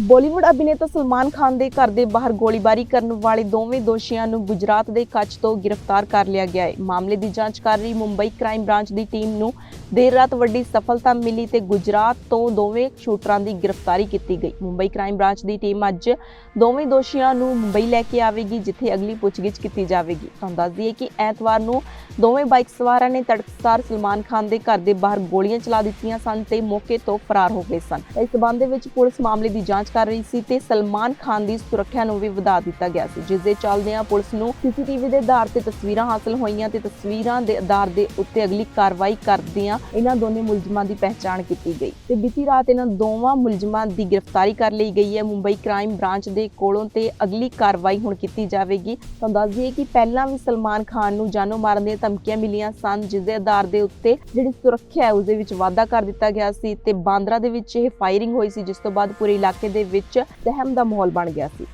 ਬਾਲੀਵੁੱਡ ਅਭਿਨੇਤਾ ਸਲਮਾਨ ਖਾਨ ਦੇ ਘਰ ਦੇ ਬਾਹਰ ਗੋਲੀਬਾਰੀ ਕਰਨ ਵਾਲੇ ਦੋਵੇਂ ਦੋਸ਼ੀਆਂ ਨੂੰ ਗੁਜਰਾਤ ਦੇ ਕੱਚ ਤੋਂ ਗ੍ਰਿਫਤਾਰ ਕਰ ਲਿਆ ਗਿਆ ਹੈ। ਮਾਮਲੇ ਦੀ ਜਾਂਚ ਕਰ ਰਹੀ ਮੁੰਬਈ ਕ੍ਰਾਈਮ ਬ੍ਰਾਂਚ ਦੀ ਟੀਮ ਨੂੰ ਦੇਰ ਰਾਤ ਵੱਡੀ ਸਫਲਤਾ ਮਿਲੀ ਤੇ ਗੁਜਰਾਤ ਤੋਂ ਦੋਵੇਂ ਸ਼ੂਟਰਾਂ ਦੀ ਗ੍ਰਿਫਤਾਰੀ ਕੀਤੀ ਗਈ। ਮੁੰਬਈ ਕ੍ਰਾਈਮ ਬ੍ਰਾਂਚ ਦੀ ਟੀਮ ਅੱਜ ਦੋਵੇਂ ਦੋਸ਼ੀਆਂ ਨੂੰ ਮੁੰਬਈ ਲੈ ਕੇ ਆਵੇਗੀ, ਜਿੱਥੇ ਅਗਲੀ ਪੁੱਛਗਿੱਛ ਕੀਤੀ ਜਾਵੇਗੀ। ਤੁਹਾਨੂੰ ਦੱਸ ਦਈਏ ਕਿ ਐਤਵਾਰ ਨੂੰ ਦੋਵੇਂ ਬਾਈਕ ਸਵਾਰਾਂ ਨੇ ਤੜਕਸਾਰ ਸਲਮਾਨ ਖਾਨ ਦੇ ਘਰ ਦੇ ਬਾਹਰ ਗੋਲੀਆਂ ਚਲਾ ਦਿੱਤੀਆਂ ਸਨ ਤੇ ਮੌਕੇ ਤੋਂ ਫਰਾਰ ਹੋ ਗਏ ਸਨ। ਇਸ ਸਬੰਧ ਵਿੱਚ ਪੁਲਿਸ ਮਾਮਲੇ ਦੀ ਜਾਂਚ ਜਾਂਚ ਕਰ ਰਹੀ ਸੀ ਤੇ ਸਲਮਾਨ ਖਾਨ ਦੀ ਸੁਰੱਖਿਆ ਨੂੰ ਵੀ ਵਧਾ ਦਿੱਤਾ ਗਿਆ ਸੀ, ਜਿਸ ਦੇ ਚੱਲਦਿਆਂ ਪੁਲਿਸ ਨੂੰ ਸੀਸੀਟੀਵੀ ਦੇ ਆਧਾਰ ਤੇ ਤਸਵੀਰਾਂ ਹਾਸਲ ਹੋਈਆਂ ਤੇ ਤਸਵੀਰਾਂ ਦੇ ਆਧਾਰ ਦੇ ਉੱਤੇ ਅਗਲੀ ਕਾਰਵਾਈ ਕਰਦਿਆਂ ਇਹਨਾਂ ਦੋਨੇ ਮੁਲਜ਼ਮਾਂ ਦੀ ਪਹਿਚਾਣ ਕੀਤੀ ਗਈ ਤੇ ਬੀਤੀ ਰਾਤ ਇਹਨਾਂ ਦੋਵਾਂ ਮੁਲਜ਼ਮਾਂ ਦੀ ਗ੍ਰਿਫਤਾਰੀ ਕਰ ਲਈ ਗਈ ਹੈ। ਮੁੰਬਈ ਕ੍ਰਾਈਮ ਬ੍ਰਾਂਚ ਦੇ ਕੋਲੋਂ ਤੇ ਅਗਲੀ ਕਾਰਵਾਈ ਹੁਣ ਕੀਤੀ ਜਾਵੇਗੀ। ਤੁਹਾਨੂੰ ਦੱਸ ਦਈਏ ਕਿ ਪਹਿਲਾਂ ਵੀ ਸਲਮਾਨ ਖਾਨ ਨੂੰ ਜਾਨੋਂ ਮਾਰਨ ਦੀਆਂ ਧਮਕੀਆਂ ਮਿਲੀਆਂ ਸਨ, ਜਿਸ ਦੇ ਆਧਾਰ ਦੇ ਉੱਤੇ ਜਿਹੜੀ ਸੁਰੱਖਿਆ ਹੈ ਉਸ ਦੇ ਵਿੱਚ ਵਾਧਾ ਕਰ ਦਿੱਤਾ ਗਿਆ ਸੀ ਤੇ ਬਾਂਦਰਾ ਦੇ ਵਿੱਚ ਇਹ ਫਾਇਰਿੰਗ ਹੋਈ ਸੀ, ਜਿਸ ਤੋਂ ਬਾਅਦ ਪੂਰੇ ਇਲਾਕੇ ਦੇ ਵਿੱਚ ਸਹਿਮ ਦਾ ਮਾਹੌਲ ਬਣ ਗਿਆ ਸੀ।